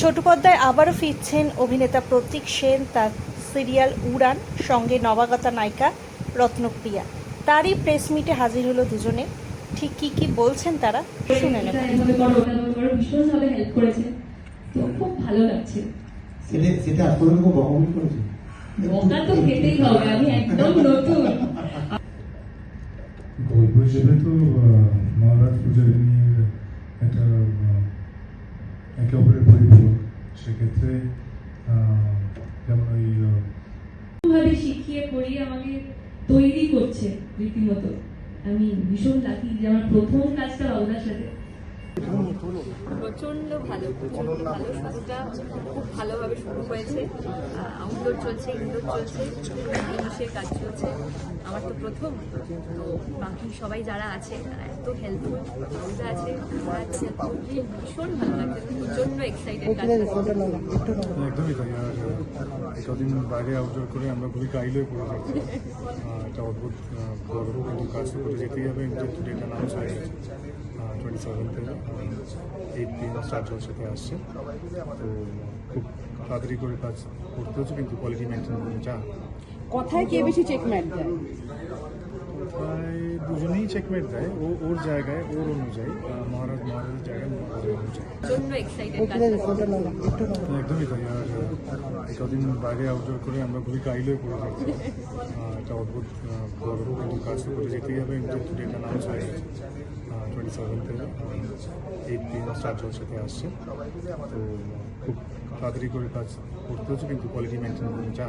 ছোট পর্দায় আবারও ফিরছেন অভিনেতা প্রতীক সেন তার সিরিয়াল উড়ান সঙ্গে নবাগতা নায়িকা রত্নপ্রিয়া। তারই প্রেস মিটে হাজির হলো দুজনে। ঠিক কি কি বলছেন তারা শুনে নেব। ভীষণভাবে হেল্প করেছে তো খুব ভালো লাগছে সেটা সেটা আপনাদেরকে বকাবকি করেছে। বকা তো খেতেই হবে আমি একদম নতুন। গল্প হিসেবে তো মহারাজ পূজারিনী সেক্ষেত্রে যেমন ওই ভাবে শিখিয়ে পড়িয়ে আমাকে তৈরি করছে রীতিমতো। আমি ভীষণ লাকি যে আমার প্রথম কাজটা বাবুদার সাথে। প্রচণ্ড ভালো প্রচণ্ড ভালো। শুরুটা খুব ভালোভাবে শুরু হয়েছে। আউটডোর চলছে ইনডোর চলছে ইংলিশের কাজ চলছে। আমার তো প্রথম তো বাকি সবাই যারা আছে তারা এত হেল্পফুল আছে ওরা ভীষণ ভালো লাগছে প্রচণ্ড এক্সাইটেড কাজ একদমই তাই। আর আহ, বাইরে আউটডোর করে আমরা খুবই কাইল হয়ে একটা অদ্ভুত কিন্তু করে যেতেই হবে ডেট অ্যানাউন্স হয়ে গেছে টোয়েন্টি সেভেন্থে এইট পি এম স্টার জলসাতে আসছে। তো খুব তাড়াতাড়ি করে কাজ করতে হচ্ছে কিন্তু কোয়ালিটি মেনটেন করে যা কথায় কে বেশি চেকমেট দেয়? প্রায় দুজনেই চেকমেট দেয় ও ওর জায়গায় ওর অনুযায়ী। মহারাজ মহারাজের জায়গায় মহারাজের অনুযায়ী। করতে। একদমই তাই আর কদিন বাইরে আউটডোর করে আমরা খুবই কাইল হয়ে পড়ে যাচ্ছি একটা অদ্ভুত গর্ব কিন্তু কাজ করে যেতেই হবে যেহেতু ডেট অ্যানাউন্স হয়ে গেছে। টোয়েন্টি সেভেন্থে এইট পি এম স্টার সাথে আসছে। তো খুব তাড়াতাড়ি করে কাজ করতে হচ্ছে, কিন্তু কোয়ালিটি মেনটেন করে যা